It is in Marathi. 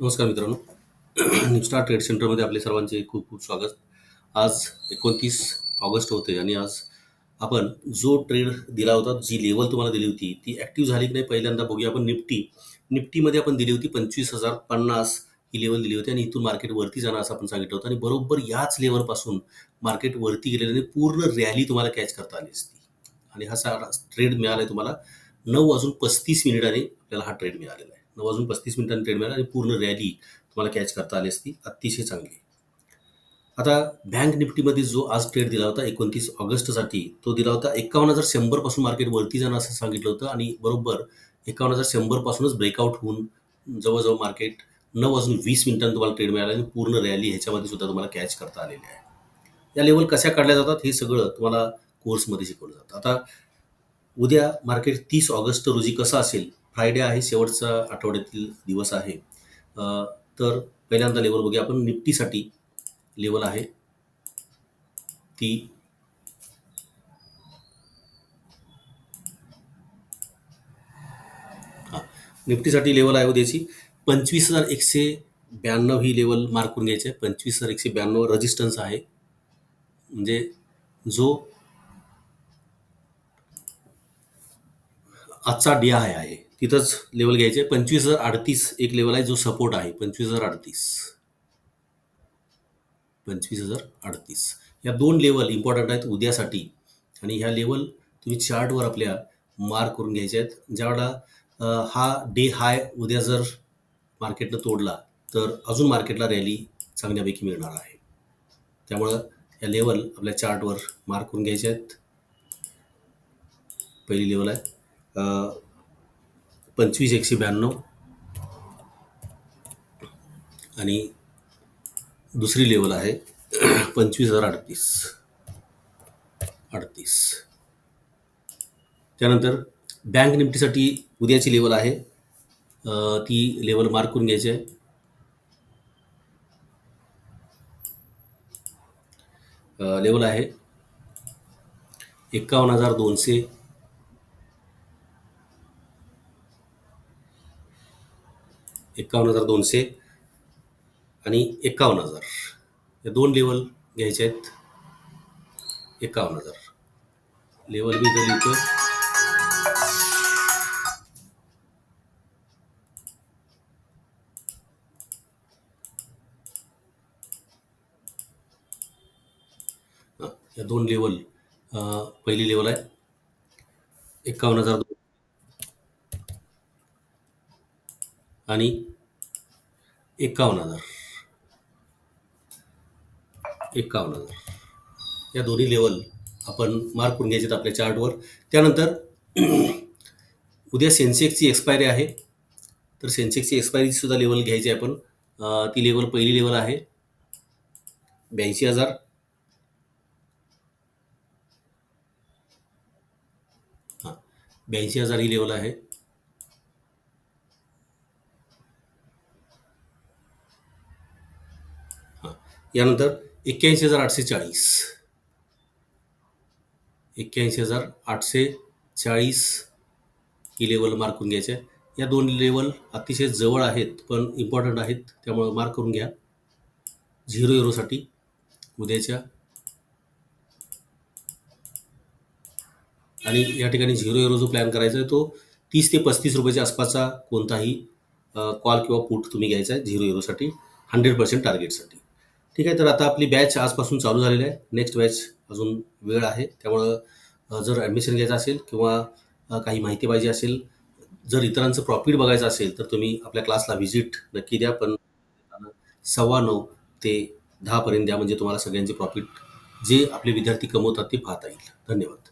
नमस्कार मित्रांनो. न्यूस्टार ट्रेड सेंटरमध्ये आपले सर्वांचे खूप खूप स्वागत. आज एकोणतीस ऑगस्ट होते आणि आज आपण जो ट्रेड दिला होता जी लेवल तुम्हाला दिली होती ती ॲक्टिव्ह झाली की नाही पहिल्यांदा बघूया आपण निफ्टी. निफ्टीमध्ये आपण दिली होती पंचवीस हजार पन्नास ही लेवल दिली होती आणि इथून मार्केट वरती जाणं असं आपण सांगितलं होतं आणि बरोबर याच लेवलपासून मार्केट वरती गेलेल्याने पूर्ण रॅली तुम्हाला कॅच करता आली असती. आणि हा सारा ट्रेड मिळाला आहे तुम्हाला नऊ वाजून पस्तीस मिनिटांनी आपल्याला हा ट्रेड मिळालेला आहे. नऊ वाजून पस्तीस मिनिटांनी ट्रेड मिळाला आणि पूर्ण रॅली तुम्हाला कॅच करता आली असती. अतिशय चांगली. आता बँक निफ्टीमध्ये जो आज ट्रेड दिला होता एकोणतीस ऑगस्टसाठी तो दिला होता एकावन्न हजार शंभरपासून मार्केट वरती जाणं असं सांगितलं होतं आणि बरोबर एकावन्न हजार शंभरपासूनच ब्रेकआउट होऊन जवळजवळ मार्केट नऊ वाजून वीस मिनिटांनी तुम्हाला ट्रेड मिळाला आणि पूर्ण रॅली ह्याच्यामध्ये सुद्धा तुम्हाला कॅच करता आलेली आहे. या लेवल कशा काढल्या जातात हे सगळं तुम्हाला कोर्समध्ये शिकवलं जातं. आता उद्या मार्केट तीस ऑगस्ट रोजी कसं असेल फ्रायडे आहे शेवटचा आठवड्यातील दिवस आहे. तर पहिल्यांदा लेवल बघूया आपण. निफ्टीसाठी लेवल आहे. ती हां निफ्टीसाठी लेवल आहे उद्याची. पंचवीस हजार एकशे ब्याण्णव ही लेवल मार्क करून घ्यायची आहे. पंचवीस हजार एकशे ब्याण्णव रजिस्टन्स आहे. म्हणजे जो आजचा डी आय आहे. तिथंच लेवल घ्यायचे. पंचवीस हजार अडतीस एक लेवल आहे जो सपोर्ट आहे. पंचवीस हजार अडतीस. पंचवीस हजार अडतीस. या दोन लेवल इम्पॉर्टंट आहेत उद्यासाठी. आणि ह्या लेवल तुम्ही चार्टवर आपल्या मार्क करून घ्यायचे आहेत. ज्यावेळेला हा डे हाय उद्या जर मार्केटनं तोडला तर अजून मार्केटला रॅली चांगल्यापैकी मिळणार आहे. त्यामुळं या लेवल आपल्या चार्टवर मार्क करून घ्यायचे आहेत. पहिली लेवल आहे. पंचवीस एकशे ब्याण्णव. आणि दुसरी लेवल आहे पंचवीस हजार अडतीस. अडतीस. त्यानंतर बँक निफ्टीसाठी उद्याची लेवल आहे. ती लेवल मार्क करून घ्यायची आहे. लेवल आहे एकावन्न हजार दोनशे एक्कावन्न हजार दोनशे आणि एक्कावन्न हजार. या दोन लेवल घ्यायचे आहेत. एक्कावन्न हजार. लेवल मी जर लिहितो या दोन लेवल पहिली लेवल आहे. एक्कावन्न हजार दोन आणि एकावन्न हजार. एकावन्न हजार. या दोन्ही लेवल आपण मार्क करून घ्यायचे आपल्या चार्टवर त्यानंतर उद्या सेन्सेक्सची एक्सपायरी आहे. तर सेन्सेक्सची एक्सपायरीसुद्धा लेवल घ्यायची आहे आपण. ती लेवल पहिली लेवल आहे. ब्याऐंशी हजार. हां. ब्याऐंशी हजार ही लेवल आहे हां यानंतर एक्क्याऐंशी हजार आठशे चाळीस. एक्क्याऐंशी हजार आठशे चाळीस ही लेवल मार्क करून घ्यायचे. आहे. या दोन लेवल अतिशय जवळ आहेत पण इम्पॉर्टंट आहेत त्यामुळं मार्क करून घ्या. झिरो झिरोसाठी उद्याच्या. आणि या ठिकाणी झिरो एरो जो प्लॅन करायचा आहे तो तीस ते पस्तीस रुपयाच्या आसपासचा कोणताही कॉल किंवा पुट तुम्ही घ्यायचा आहे झिरो युरोसाठी हंड्रेड पर्सेंट टार्गेटसाठी ठीक आहे तर आता आपली बॅच आजपासून चालू झालेली आहे. नेक्स्ट बॅच अजून वेळ आहे. त्यामुळं जर ॲडमिशन घ्यायचं असेल किंवा काही माहिती पाहिजे असेल जर इतरांचं प्रॉफिट बघायचं असेल तर तुम्ही आपल्या क्लासला व्हिजिट नक्की द्या. पण सव्वा नऊ ते दहापर्यंत द्या म्हणजे तुम्हाला सगळ्यांचे प्रॉफिट जे आपले विद्यार्थी कमवतात ते पाहता येईल. धन्यवाद.